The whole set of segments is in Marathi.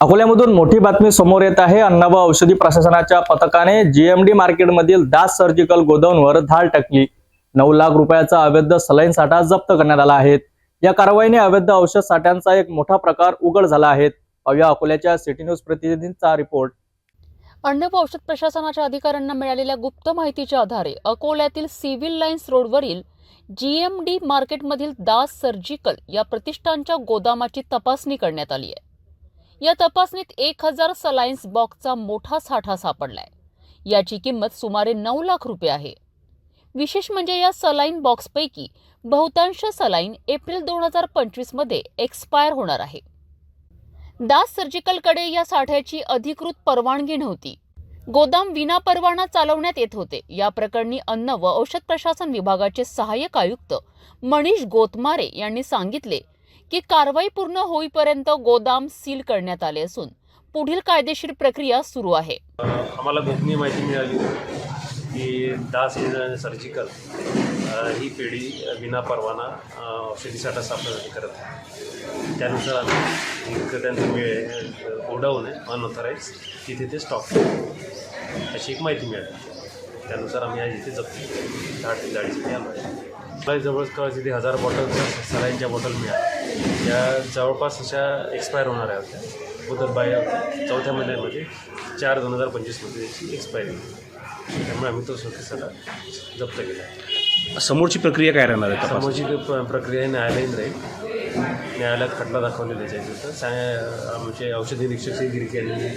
अकोल्यामधून मोठी बातमी समोर येत आहे. अन्न व औषधी प्रशासनाच्या पथकाने जीएमडी मार्केटमधील दास सर्जिकल गोदामवर धाड टाकली. नऊ लाख रुपयाचा अवैध सलाईन साठा जप्त करण्यात आला आहे. या कारवाईने अवैध औषध साठ्यांचा एक मोठा प्रकार उघड झाला आहे. पाहूया अकोल्याच्या सिटी न्यूज प्रतिनिधींचा रिपोर्ट अन्न व औषध प्रशासनाच्या अधिकाऱ्यांना मिळालेल्या गुप्त माहितीच्या आधारे अकोल्यातील सिव्हिल लाईन्स रोडवरील जीएमडी मार्केटमधील दास सर्जिकल या प्रतिष्ठानच्या गोदामाची तपासणी करण्यात आली आहे. या तपासणीत एक हजार सलाइन्स बॉक्सचा मोठा साठा सापडलाय. याची किंमत सुमारे नऊ लाख रुपये आहे. विशेष म्हणजे या सलाईन बॉक्सपैकी बहुतांश सलाईन एप्रिल दोन हजार पंचवीसमध्ये एक्सपायर होणार आहे. दास सर्जिकलकडे या साठ्याची अधिकृत परवानगी नव्हती. गोदाम विना परवाना चालवण्यात येत होते. या प्रकरणी अन्न व औषध प्रशासन विभागाचे सहाय्यक आयुक्त मनीष गोतमारे यांनी सांगितले की कारवाई पूर्ण होईपर्यंत गोदाम सील करण्यात आले असून पुढील कायदेशीर प्रक्रिया सुरू आहे. आम्हाला गोपनीय माहिती मिळाली की दास सर्जिकल ही पेढी विना परवाना अ, औषधी साठा करत आहे. त्यानुसार आम्ही एक त्यांचं वेळ गोडाऊन आहे अनऑथराईज तिथे ते स्टॉक अशी एक माहिती मिळाली. त्यानुसार आम्ही आज इथे जप्त झाड दहा ते आलो आहे. मला जवळपास तिथे हजार बॉटल सलाईनच्या बॉटल मिळाल्या. त्या जवळपास अशा एक्सपायर होणाऱ्या होत्या. मुदत बाया होत्या चौथ्या महिन्यामध्ये चार दोन हजार पंचवीसमध्ये त्याची एक्सपायरी होती त्यामुळे आम्ही तो स्वतःसाठी जप्त केला. समोरची प्रक्रिया काय राहणार आहे? समोरची प्र- प्रक्रिया ही न्यायालयीन राहील. न्यायालयात खटला दाखवलेला आहे त्याच्यात सा आमचे औषधी निरीक्षक श्री गिरके यांनी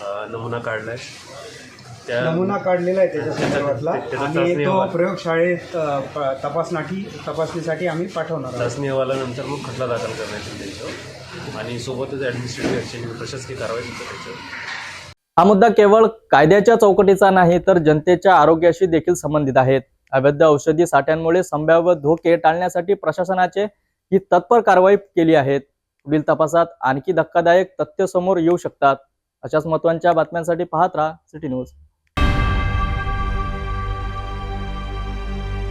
अ, नमुना काढला आहे त्या नमुना काढलेला आहे त्याच्या संदर्भातला. त्याचा- आणि चाचणी तो अहवाल. प्रयोगशाळेत अ, प- तपासणीसाठी आम्ही पाठवणार आहोत. चाचणी अहवालानंतर मग खटला दाखल करण्यात येईल त्याच्यावर. आणि सोबतच ॲडमिनिस्ट्रेटिव्ह ॲक्शन प्रशासकीय कारवाई सुद्धा त्याच्यावर. हा मुद्दा केवळ कायद्याच्या चौकटीचा नाही तर जनतेच्या आरोग्याशी देखील संबंधित आहेत अवैध औषधी साठ्यांमुळे संभाव्य धोके टाळण्यासाठी प्रशासनाचे ही तत्पर कारवाई केली आहे. पुढील तपासात आणखी धक्कादायक तथ्य समोर येऊ शकतात. अशाच महत्त्वाच्या बातम्यांसाठी पाहत राहा सिटी न्यूज.